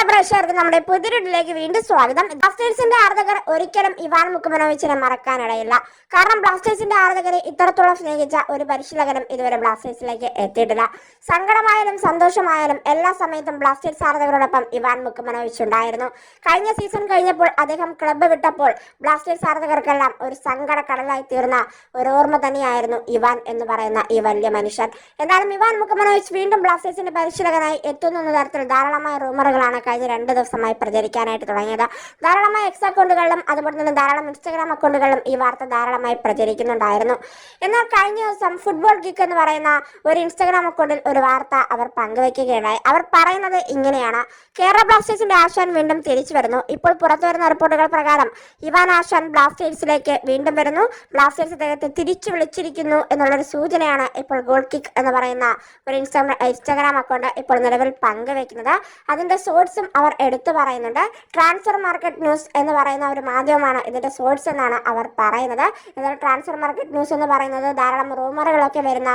പ്രിയപ്പെട്ട പ്രേക്ഷകർക്ക് നമ്മുടെ പുതിരിലേക്ക് വീണ്ടും സ്വാഗതം. ബ്ലാസ്റ്റേഴ്സിന്റെ ആരാധകർ ഒരിക്കലും ഇവാൻ മുക്കുമനോവിച്ചിനെ മറക്കാനിടയില്ല. കാരണം ബ്ലാസ്റ്റേഴ്സിന്റെ ആരാധകരെ ഇത്രത്തോളം സ്നേഹിച്ച ഒരു പരിശീലകനും ഇതുവരെ ബ്ലാസ്റ്റേഴ്സിലേക്ക് എത്തിയിട്ടില്ല. സങ്കടമായാലും സന്തോഷമായാലും എല്ലാ സമയത്തും ബ്ലാസ്റ്റേഴ്സ് ആരാധകരോടൊപ്പം ഇവാൻ മുഖമനോവിച്ച് ഉണ്ടായിരുന്നു. കഴിഞ്ഞ സീസൺ കഴിഞ്ഞപ്പോൾ അദ്ദേഹം ക്ലബ്ബ് വിട്ടപ്പോൾ ബ്ലാസ്റ്റേഴ്സ് ആരാധകർക്കെല്ലാം ഒരു സങ്കട കടലായി തീർന്ന ഒരു ഓർമ്മ തന്നെയായിരുന്നു ഇവാൻ എന്ന് പറയുന്ന ഈ വലിയ മനുഷ്യൻ. എന്നാലും ഇവാൻ മുഖമനോവിച്ച് വീണ്ടും ബ്ലാസ്റ്റേഴ്സിന്റെ പരിശീലകനായി എത്തുന്നു തരത്തിൽ ധാരാളമായ റൂമറുകളാണ് കഴിഞ്ഞ രണ്ട് ദിവസമായി പ്രചരിക്കാനായിട്ട് തുടങ്ങിയത്. ധാരാളമായ എക്സ് അക്കൗണ്ടുകളിലും അതുപോലെ തന്നെ ധാരാളം ഇൻസ്റ്റാഗ്രാം അക്കൗണ്ടുകളിലും ഈ വാർത്ത ധാരാളമായി പ്രചരിക്കുന്നുണ്ടായിരുന്നു. എന്നാൽ കഴിഞ്ഞ ദിവസം ഫുട്ബോൾ ഗിക്ക് എന്ന് പറയുന്ന ഒരു ഇൻസ്റ്റാഗ്രാം അക്കൗണ്ടിൽ ഒരു വാർത്ത അവർ പങ്കുവയ്ക്കുകയുണ്ടായി അവർ പറയുന്നത് ഇങ്ങനെയാണ്. കേരള ബ്ലാസ്റ്റേഴ്സിന്റെ ആശാൻ വീണ്ടും തിരിച്ചു വരുന്നു. ഇപ്പോൾ പുറത്തു വരുന്ന റിപ്പോർട്ടുകൾ പ്രകാരം ഇവാൻ ആശാൻ ബ്ലാസ്റ്റേഴ്സിലേക്ക് വീണ്ടും വരുന്നു. ബ്ലാസ്റ്റേഴ്സ് അദ്ദേഹത്തെ തിരിച്ചു വിളിച്ചിരിക്കുന്നു എന്നുള്ളൊരു സൂചനയാണ് ഇപ്പോൾ ഗോൾ കിക്ക് എന്ന് പറയുന്ന ഒരു ഇൻസ്റ്റാഗ്രാം ഇൻസ്റ്റാഗ്രാം അക്കൗണ്ട് ഇപ്പോൾ നിലവിൽ പങ്കുവെക്കുന്നത്. അതിന്റെ സോഴ്സും അവർ എടുത്തു പറയുന്നുണ്ട്. ട്രാൻസ്ഫർ മാർക്കറ്റ് ന്യൂസ് എന്ന് പറയുന്ന ഒരു മാധ്യമമാണ് ഇതിന്റെ സോഴ്സ് എന്നാണ് അവർ പറയുന്നത്. എന്നാൽ ട്രാൻസ്ഫർ മാർക്കറ്റ് ന്യൂസ് എന്ന് പറയുന്നത് ധാരാളം റൂമറുകളൊക്കെ വരുന്ന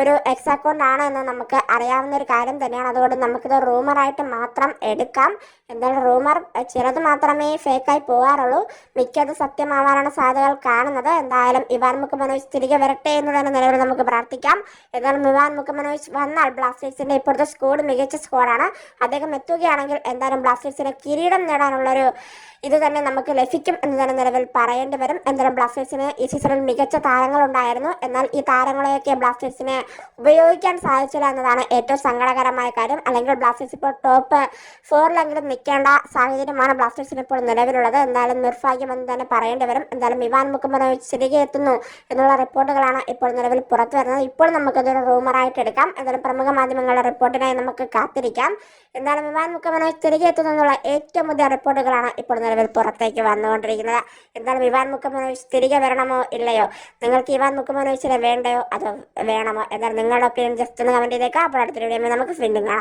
ഒരു എക്സ് അക്കൗണ്ട് ആണ് എന്ന് നമുക്ക് അറിയാവുന്ന ഒരു കാര്യം തന്നെയാണ്. അതുകൊണ്ട് നമുക്കിത് റൂമറായിട്ട് മാത്രം എടുക്കാം. എന്നാൽ റൂമർ ചിലത് മാത്രമേ ഫേക്കായി പോകാറുള്ളൂ മിക്കത് സത്യമാവാനാണ് സാധ്യതകൾ കാണുന്നത്. എന്തായാലും ഇവാൻ മുഖമനോജ് തിരികെ വരട്ടെ എന്ന് തന്നെ നിലവിൽ നമുക്ക് പ്രാർത്ഥിക്കാം. എന്നാലും ഇവാൻ മുഖമനോജ് വന്നാൽ ബ്ലാസ്റ്റേഴ്സിന്റെ ഇപ്പോഴത്തെ സ്കോഡ് മികച്ച സ്കോഡാണ് അദ്ദേഹം എത്തുകയാണെങ്കിൽ എന്തായാലും ബ്ലാസ്റ്റേഴ്സിന് കിരീടം നേടാനുള്ളൊരു ഇത് തന്നെ നമുക്ക് ലഭിക്കും എന്ന് തന്നെ നിലവിൽ പറയേണ്ടി വരും. എന്തായാലും ബ്ലാസ്റ്റേഴ്സിന് ഈ സീസണിൽ മികച്ച താരങ്ങൾ ഉണ്ടായിരുന്നു എന്നാൽ ഈ താരങ്ങളെയൊക്കെ ബ്ലാസ്റ്റേഴ്സിന് ഉപയോഗിക്കാൻ സാധിച്ചില്ല എന്നതാണ് ഏറ്റവും സങ്കടകരമായ കാര്യം. അല്ലെങ്കിൽ ബ്ലാസ്റ്റേഴ്സ് ഇപ്പോൾ ടോപ്പ് ഫോറിലെങ്കിലും നിൽക്കേണ്ട സാഹചര്യമാണ് ബ്ലാസ്റ്റേഴ്സിന് ഇപ്പോൾ നിലവിലുള്ളത്. എന്തായാലും നിർഭാഗ്യമെന്ന് തന്നെ പറയേണ്ടി വരും. എന്തായാലും ഇവാൻ മുക്കുമനോവിച്ച് തിരികെ എത്തുന്നു എന്നുള്ള റിപ്പോർട്ടുകളാണ് ഇപ്പോൾ നിലവിൽ പുറത്തു വരുന്നത്. ഇപ്പോൾ നമുക്കതൊരു റൂമറായിട്ട് എടുക്കാം. എന്തായാലും പ്രമുഖ മാധ്യമങ്ങളുടെ റിപ്പോർട്ടിനായി നമുക്ക് കാത്തിരിക്കാം. എന്തായാലും ഇവാൻ മുക്കുമനോവിച്ച് തിരികെ എത്തുന്നു എന്നുള്ള ഏറ്റവും പുതിയ റിപ്പോർട്ടുകളാണ് ഇപ്പോൾ നിലവിൽ പുറത്തേക്ക് വന്നുകൊണ്ടിരിക്കുന്നത്. എന്തായാലും ഇവാൻ മുക്കുമനോവിച്ച് തിരികെ വരണമോ ഇല്ലയോ? നിങ്ങൾക്ക് ഇവാൻ മുക്കുമനോവിച്ചിനെ വേണ്ടയോ? അതോ വേണമോ? എന്നാൽ നിങ്ങളുടെ ഒപ്പീനിയൻ ജസ്റ്റ് ഒന്ന് കമന്റ് ചെയ്തേക്കാം. അപ്പോൾ അടുത്തൊരു വീഡിയോ നമുക്ക് വീണ്ടും കാണാം.